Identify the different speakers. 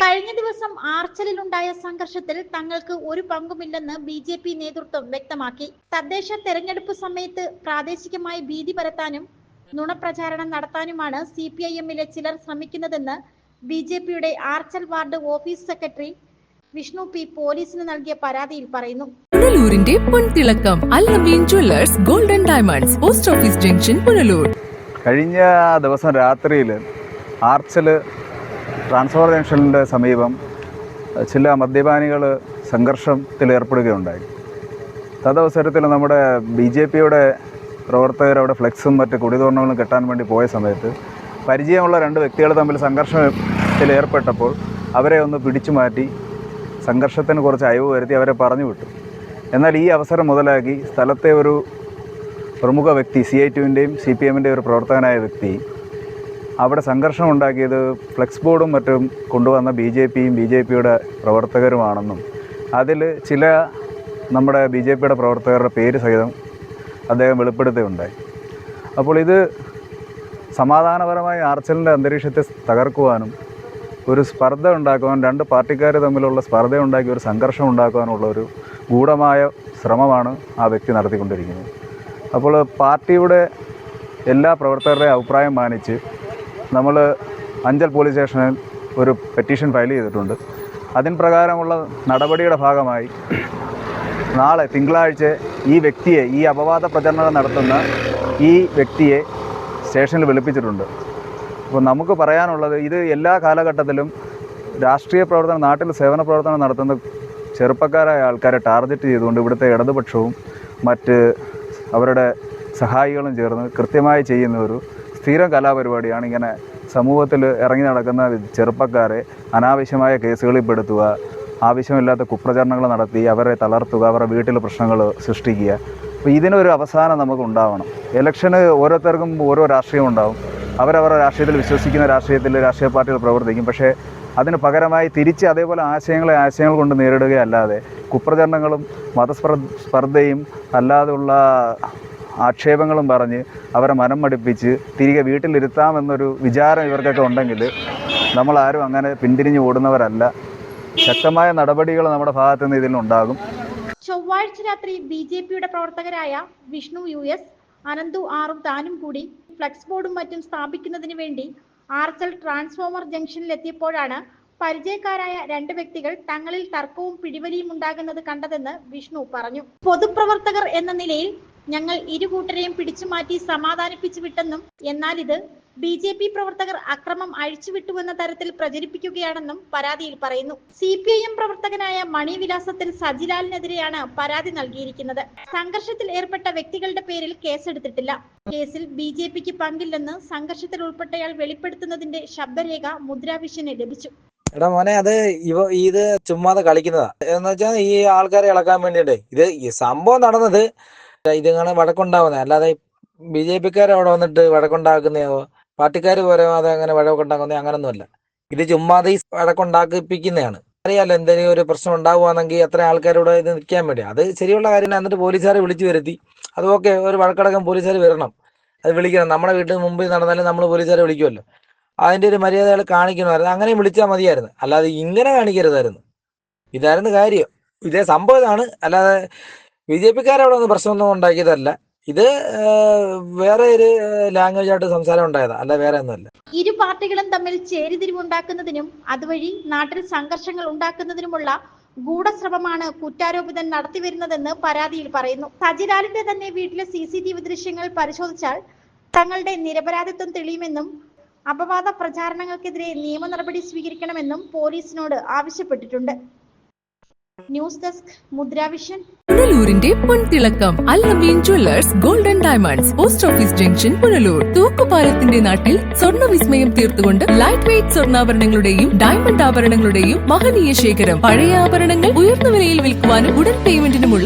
Speaker 1: കഴിഞ്ഞ ദിവസം ആർച്ചലിലുണ്ടായ സംഘർഷത്തിൽ തങ്ങൾക്ക് ഒരു പങ്കുമില്ലെന്ന് ബി ജെ പി നേതൃത്വം വ്യക്തമാക്കി. തദ്ദേശ തെരഞ്ഞെടുപ്പ് സമയത്ത് പ്രാദേശികമായി ഭീതി പരത്താനും നുണപ്രചാരണം നടത്താനുമാണ് സി പി ഐ എമ്മിലെ ചിലർ ശ്രമിക്കുന്നതെന്ന് ബി ജെ പിയുടെ Archal ward office secretary Vishnu P പോലീസിന് നൽകിയ പരാതിയിൽ പറയുന്നു.
Speaker 2: പുനലൂരിന്റെ പൊൻതിളക്കം jewellers golden diamonds post office junction Punalur.
Speaker 3: കഴിഞ്ഞ ദിവസം രാത്രിയിൽ ആർച്ചൽ ട്രാൻസ്ഫോർ ജംഗ്ഷനിന്റെ സമീപം ചില മദ്യപാനികൾ സംഘർഷത്തിൽ ഏർപ്പെടുകയുണ്ടായി. തദവസരത്തിൽ നമ്മുടെ ബി ജെ പിയുടെ പ്രവർത്തകർ അവിടെ ഫ്ലെക്സും മറ്റ് കൊടിതോരണങ്ങളും കെട്ടാൻ വേണ്ടി പോയ സമയത്ത് പരിചയമുള്ള രണ്ട് വ്യക്തികൾ തമ്മിൽ സംഘർഷത്തിൽ ഏർപ്പെട്ടപ്പോൾ അവരെ ഒന്ന് പിടിച്ചു മാറ്റി സംഘർഷത്തിന് കുറച്ച് അയവ് വരുത്തി അവരെ പറഞ്ഞു വിട്ടു. എന്നാൽ ഈ അവസരം മുതലാക്കി സ്ഥലത്തെ ഒരു പ്രമുഖ വ്യക്തി സി ഐ ടുവിന്റെയും സി പി എമ്മിന്റെ ഒരു പ്രവർത്തകനായ വ്യക്തി അവിടെ സംഘർഷം ഉണ്ടാക്കിയത് ഫ്ലെക്സ് ബോർഡും മറ്റും കൊണ്ടുവന്ന ബി ജെ പിയും ബി ജെ പിയുടെ പ്രവർത്തകരുമാണെന്നും അതിൽ ചില നമ്മുടെ ബി ജെ പിയുടെ പ്രവർത്തകരുടെ പേര് സഹിതം അദ്ദേഹം വെളിപ്പെടുത്തുകയുണ്ടായി. അപ്പോൾ ഇത് സമാധാനപരമായി ആർച്ചലിന്റെ അന്തരീക്ഷത്തെ തകർക്കുവാനും ഒരു സ്പർദ്ധ ഉണ്ടാക്കുവാൻ രണ്ട് പാർട്ടിക്കാർ തമ്മിലുള്ള സ്പർദ്ധ ഉണ്ടാക്കി ഒരു സംഘർഷം ഉണ്ടാക്കുവാനുള്ള ഒരു ഗൂഢമായ ശ്രമമാണ് ആ വ്യക്തി നടത്തിക്കൊണ്ടിരിക്കുന്നത്. അപ്പോൾ പാർട്ടിയുടെ എല്ലാ പ്രവർത്തകരുടെയും അഭിപ്രായം മാനിച്ച് നമ്മൾ അഞ്ചൽ പോലീസ് സ്റ്റേഷനിൽ ഒരു പെറ്റീഷൻ ഫയൽ ചെയ്തിട്ടുണ്ട്. അതിന് പ്രകാരമുള്ള നടപടിയുടെ ഭാഗമായി നാളെ തിങ്കളാഴ്ച ഈ വ്യക്തിയെ ഈ അപവാദ പ്രചരണം നടത്തുന്ന ഈ വ്യക്തിയെ സ്റ്റേഷനിൽ വിളിപ്പിച്ചിട്ടുണ്ട്. അപ്പോൾ നമുക്ക് പറയാനുള്ളത് ഇത് എല്ലാ കാലഘട്ടത്തിലും രാഷ്ട്രീയ പ്രവർത്തനം നാട്ടിൽ സേവന പ്രവർത്തനം നടത്തുന്ന ചെറുപ്പക്കാരായ ആൾക്കാരെ ടാർഗറ്റ് ചെയ്തുകൊണ്ട് ഇവിടുത്തെ ഇടതുപക്ഷവും മറ്റ് അവരുടെ സഹായികളും ചേർന്ന് കൃത്യമായി ചെയ്യുന്ന ഒരു സ്ഥിരം കലാപരിപാടിയാണ് ഇങ്ങനെ സമൂഹത്തിൽ ഇറങ്ങി നടക്കുന്ന ചെറുപ്പക്കാരെ അനാവശ്യമായ കേസുകളിൽ പെടുത്തുക ആവശ്യമില്ലാത്ത കുപ്രചരണങ്ങൾ നടത്തി അവരെ തളർത്തുക അവരുടെ വീട്ടിൽ പ്രശ്നങ്ങൾ സൃഷ്ടിക്കുക. അപ്പോൾ ഇതിനൊരു അവസാനം നമുക്ക് ഉണ്ടാവണം. ഇലക്ഷന് ഓരോരുത്തർക്കും ഓരോ രാഷ്ട്രീയം ഉണ്ടാവും. അവരവരുടെ രാഷ്ട്രീയത്തിൽ വിശ്വസിക്കുന്ന രാഷ്ട്രീയത്തിൽ രാഷ്ട്രീയ പാർട്ടികൾ പ്രവർത്തിക്കും. പക്ഷേ അതിന് പകരമായി തിരിച്ച് അതേപോലെ ആശയങ്ങളെ ആശയങ്ങൾ കൊണ്ട് നേരിടുകയല്ലാതെ കുപ്രചരണങ്ങളും മതസ്പർ സ്പർദ്ധയും അല്ലാതെയുള്ള ആക്ഷേപങ്ങളും പറഞ്ഞ് അവരെ മനം മടിപ്പിച്ച് തിരികെ വീട്ടിലിരുത്താമെന്നൊരു വിചാരം ഇവർക്കൊക്കെ ഉണ്ടെങ്കിൽ നമ്മളാരും അങ്ങനെ പിന്തിരിഞ്ഞു ഓടുന്നവരല്ല. ശക്തമായ നടപടികൾ നമ്മുടെ ഭാഗത്തു നിന്ന് ഇതിലുണ്ടാകും
Speaker 1: ചൊവ്വാഴ്ച രാത്രി ബി ജെ പിയുടെ പ്രവർത്തകരായ വിഷ്ണു യു എസ് അനന്തു ആറും താനും കൂടി ഫ്ലക്സ് ബോർഡും മറ്റും സ്ഥാപിക്കുന്നതിന് വേണ്ടി ആർച്ചൽ ട്രാൻസ്ഫോമർ ജംഗ്ഷനിൽ എത്തിയപ്പോഴാണ് പരിചയക്കാരായ രണ്ട് വ്യക്തികൾ തങ്ങളിൽ തർക്കവും പിടിവലിയും ഉണ്ടാകുന്നത് കണ്ടതെന്ന് വിഷ്ണു പറഞ്ഞു. പൊതുപ്രവർത്തകർ എന്ന നിലയിൽ ഞങ്ങൾ ഇരുകൂട്ടരെയും പിടിച്ചുമാറ്റി സമാധാനിപ്പിച്ചു വിട്ടെന്നും എന്നാൽ ഇത് ബി ജെ പി പ്രവർത്തകർ അക്രമം അഴിച്ചുവിട്ടുവെന്ന തരത്തിൽ പ്രചരിപ്പിക്കുകയാണെന്നും പരാതിയിൽ പറയുന്നു. സി പി ഐ എം പ്രവർത്തകനായ മണി വിലാസത്തിൽ സജിലാലിനെതിരെയാണ് പരാതി നൽകിയിരിക്കുന്നത്. സംഘർഷത്തിൽ ഏർപ്പെട്ട വ്യക്തികളുടെ പേരിൽ കേസെടുത്തിട്ടില്ല. കേസിൽ ബി ജെ പിക്ക് പങ്കില്ലെന്ന് സംഘർഷത്തിൽ ഉൾപ്പെട്ടയാൾ വെളിപ്പെടുത്തുന്നതിന്റെ ശബ്ദരേഖ മുദ്രാവിഷന് ലഭിച്ചു.
Speaker 4: എടാ മോനെ അത് ഇവ ഇത് ചുമ്മാതെ കളിക്കുന്നതാ. എന്ന് വെച്ചാൽ ഈ ആൾക്കാരെ ഇളക്കാൻ വേണ്ടിയിട്ട്. ഇത് സംഭവം നടന്നത് ഇതിങ്ങനെ വഴക്കുണ്ടാവുന്നത് അല്ലാതെ ബി ജെ പിക്കാർ അവിടെ വന്നിട്ട് വഴക്കുണ്ടാക്കുന്നതോ പാർട്ടിക്കാർ പോരാതെ അങ്ങനെ വഴക്കുണ്ടാക്കുന്ന അങ്ങനൊന്നുമല്ല. ഇത് ചുമ്മാതെ ഈ വഴക്കുണ്ടാക്കിപ്പിക്കുന്നതാണ്. അറിയാലോ എന്തെങ്കിലും ഒരു പ്രശ്നം ഉണ്ടാവുകയാണെങ്കിൽ അത്ര ആൾക്കാരോട് ഇത് നിൽക്കാൻ വേണ്ടി. അത് ശരിയുള്ള കാര്യം എന്നിട്ട് പോലീസുകാരെ വിളിച്ചു വരുത്തി. അത് ഓക്കെ ഒരു വഴക്കടക്കം പോലീസുകാർ വരണം. അത് വിളിക്കണം. നമ്മുടെ വീട്ടിൽ മുമ്പിൽ നടന്നാലും നമ്മൾ പോലീസുകാരെ വിളിക്കുമല്ലോ. അതിന്റെ ഒരു മര്യാദകൾ കാണിക്കണമായിരുന്നു. അങ്ങനെ വിളിച്ചാൽ മതിയായിരുന്നു. അല്ലാതെ ഇങ്ങനെ കാണിക്കരുതായിരുന്നു. ഇതായിരുന്നു കാര്യം. ഇതേ സംഭവം ഇതാണ്. അല്ലാതെ ബി ജെ പിക്കാരവിടെ ഒന്നും പ്രശ്നമൊന്നും ഉണ്ടാക്കിയതല്ല. ഇത് വേറെ ഒരു ലാംഗ്വേജ് ആയിട്ട് സംസാരം ഉണ്ടായതാ. അല്ല വേറെ ഒന്നുമല്ല
Speaker 1: ഇരു പാർട്ടികളും തമ്മിൽ ചേരിതിരിവുണ്ടാക്കുന്നതിനും അതുവഴി നാട്ടിൽ സംഘർഷങ്ങൾ ഉണ്ടാക്കുന്നതിനുമുള്ള ഗൂഢശ്രമമാണ് കുറ്റാരോപിതൻ നടത്തിവരുന്നതെന്ന് പരാതിയിൽ പറയുന്നു. സജിലാലിന്റെ തന്നെ വീട്ടിലെ സി സി ടി വി ദൃശ്യങ്ങൾ പരിശോധിച്ചാൽ തങ്ങളുടെ നിരപരാധിത്വം തെളിയുമെന്നും അപവാദ പ്രചാരണങ്ങൾക്കെതിരെ നിയമ നടപടി സ്വീകരിക്കണമെന്നും പോലീസിനോട് ആവശ്യപ്പെട്ടിട്ടുണ്ട്. ന്യൂസ് ഡെസ്ക് മുദ്രാവിഷൻ
Speaker 2: പുനലൂരിന്റെ പൊൻതിളക്കം Allameen jewellers golden diamonds post office junction Punalur. തൂക്കുപാലത്തിന്റെ നാട്ടിൽ സ്വർണ വിസ്മയം തീർത്തുകൊണ്ട് ലൈറ്റ് വെയ്റ്റ് സ്വർണാഭരണങ്ങളുടെയും ഡയമണ്ട് ആഭരണങ്ങളുടെയും മഹനീയ ശേഖരം. പഴയ ആഭരണങ്ങൾ ഉയർന്ന വിലയിൽ വിൽക്കുവാനും ഉടൻ പേയ്മെന്റിനുമുള്ള